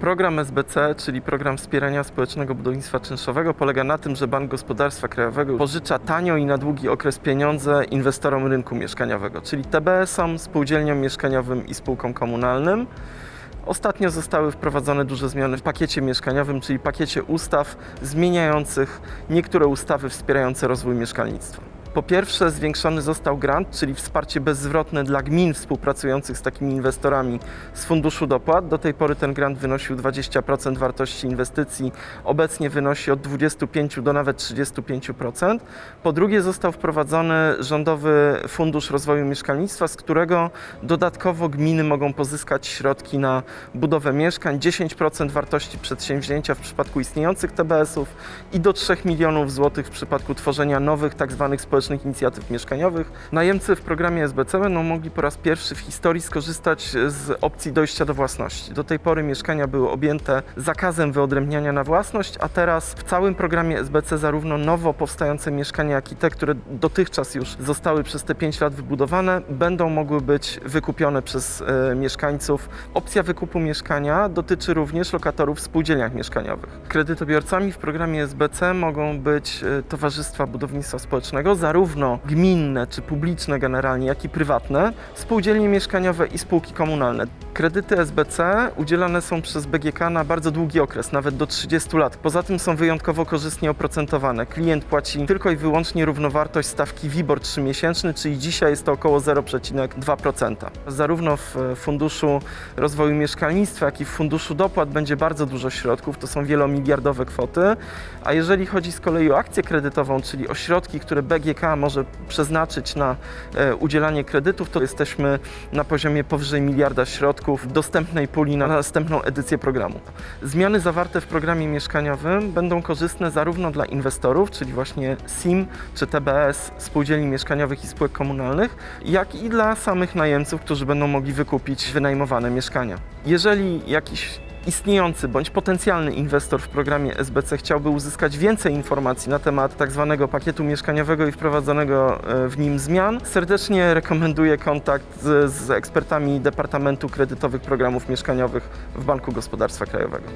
Program SBC, czyli Program Wspierania Społecznego Budownictwa Czynszowego, polega na tym, że Bank Gospodarstwa Krajowego pożycza tanio i na długi okres pieniądze inwestorom rynku mieszkaniowego, czyli TBS-om, spółdzielniom mieszkaniowym i spółkom komunalnym. Ostatnio zostały wprowadzone duże zmiany w pakiecie mieszkaniowym, czyli pakiecie ustaw zmieniających niektóre ustawy wspierające rozwój mieszkalnictwa. Po pierwsze, zwiększony został grant, czyli wsparcie bezzwrotne dla gmin współpracujących z takimi inwestorami z Funduszu Dopłat. Do tej pory ten grant wynosił 20% wartości inwestycji, obecnie wynosi od 25 do nawet 35%. Po drugie, został wprowadzony Rządowy Fundusz Rozwoju Mieszkalnictwa, z którego dodatkowo gminy mogą pozyskać środki na budowę mieszkań, 10% wartości przedsięwzięcia w przypadku istniejących TBS-ów i do 3 milionów złotych w przypadku tworzenia nowych tzw. społecznych inicjatyw mieszkaniowych. Najemcy w programie SBC będą mogli po raz pierwszy w historii skorzystać z opcji dojścia do własności. Do tej pory mieszkania były objęte zakazem wyodrębniania na własność, a teraz w całym programie SBC zarówno nowo powstające mieszkania, jak i te, które dotychczas już zostały przez te 5 lat wybudowane, będą mogły być wykupione przez e, mieszkańców. Opcja wykupu mieszkania dotyczy również lokatorów w spółdzielniach mieszkaniowych. Kredytobiorcami w programie SBC mogą być e, towarzystwa budownictwa społecznego, zarówno gminne czy publiczne generalnie, jak i prywatne, spółdzielnie mieszkaniowe i spółki komunalne. Kredyty SBC udzielane są przez BGK na bardzo długi okres, nawet do 30 lat. Poza tym są wyjątkowo korzystnie oprocentowane. Klient płaci tylko i wyłącznie równowartość stawki WIBOR 3-miesięczny, czyli dzisiaj jest to około 0,2%. Zarówno w e, Funduszu Rozwoju Mieszkalnictwa, jak i w Funduszu Dopłat będzie bardzo dużo środków, to są wielomiliardowe kwoty. A jeżeli chodzi z kolei o akcję kredytową, czyli o środki, które BGK może przeznaczyć na e, udzielanie kredytów, to jesteśmy na poziomie powyżej miliarda środków dostępnej puli na następną edycję programu. Zmiany zawarte w programie mieszkaniowym będą korzystne zarówno dla inwestorów, czyli właśnie SIM czy TBS, spółdzielni mieszkaniowych i spółek komunalnych, jak i dla samych najemców, którzy będą mogli wykupić wynajmowane mieszkania. Jeżeli jakiś istniejący bądź potencjalny inwestor w programie SBC chciałby uzyskać więcej informacji na temat tzw. pakietu mieszkaniowego i wprowadzonego e, w nim zmian, serdecznie rekomenduję kontakt z, z ekspertami Departamentu Kredytowych Programów Mieszkaniowych w Banku Gospodarstwa Krajowego.